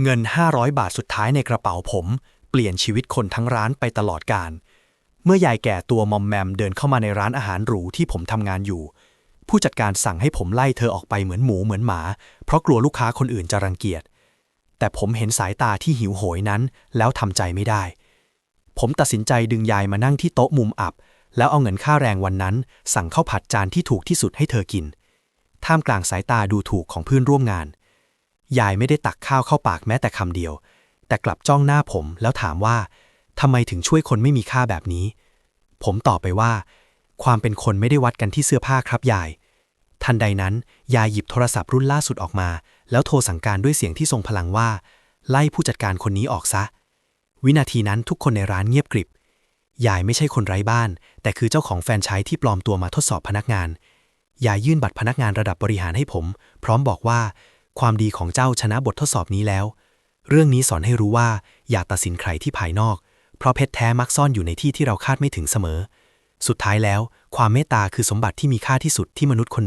เงิน 500 บาทสุดท้ายในกระเป๋าผม เปลี่ยนชีวิตคนทั้งร้านไปตลอดกาลเมื่อยายแก่ตัวมอมแมมเดินเข้ามาในร้านอาหารหรูที่ผมทำงานอยู่ ผู้จัดการสั่งให้ผมไล่เธอออกไปเหมือนหมูเหมือนหมา เพราะกลัวลูกค้าคนอื่นจะรังเกียจ แต่ผมเห็นสายตาที่หิวโหยนั้น แล้วทำใจไม่ได้ ผมตัดสินใจดึงยายมานั่งที่โต๊ะมุมอับ แล้วเอาเงินค่าแรงวันนั้น สั่งข้าวผัดจานที่ถูกที่สุดให้เธอกิน ท่ามกลางสายตาดูถูกของเพื่อนร่วมงาน ยายไม่ได้ตักข้าวเข้าปากแม้แต่คำเดียว แต่กลับจ้องหน้าผมแล้วถามว่าทำไมถึงช่วยคนไม่มีค่าแบบนี้ ผมตอบไปว่า ความเป็นคนไม่ได้วัดกันที่เสื้อผ้าครับยาย ทันใดนั้น ยายหยิบโทรศัพท์รุ่นล่าสุดออกมา แล้วโทรสั่งการด้วยเสียงที่ทรงพลังว่า ไล่ผู้จัดการคนนี้ออกซะ วินาทีนั้นทุกคนในร้านเงียบกริบ ยายไม่ใช่คนไร้บ้าน แต่คือเจ้าของแฟนไชส์ที่ปลอมตัวมาทดสอบพนักงาน ยายยื่นบัตรพนักงานระดับบริหารให้ผม พร้อมบอกว่า ความดีของเจ้าชนะบททดสอบนี้แล้ว เรื่องนี้สอนให้รู้ว่าอย่าตัดสินใครที่ภายนอก เพราะเพชรแท้มักซ่อนอยู่ในที่ที่เราคาดไม่ถึงเสมอ สุดท้ายแล้ว ความเมตตาคือสมบัติที่มีค่าที่สุดที่มนุษย์คน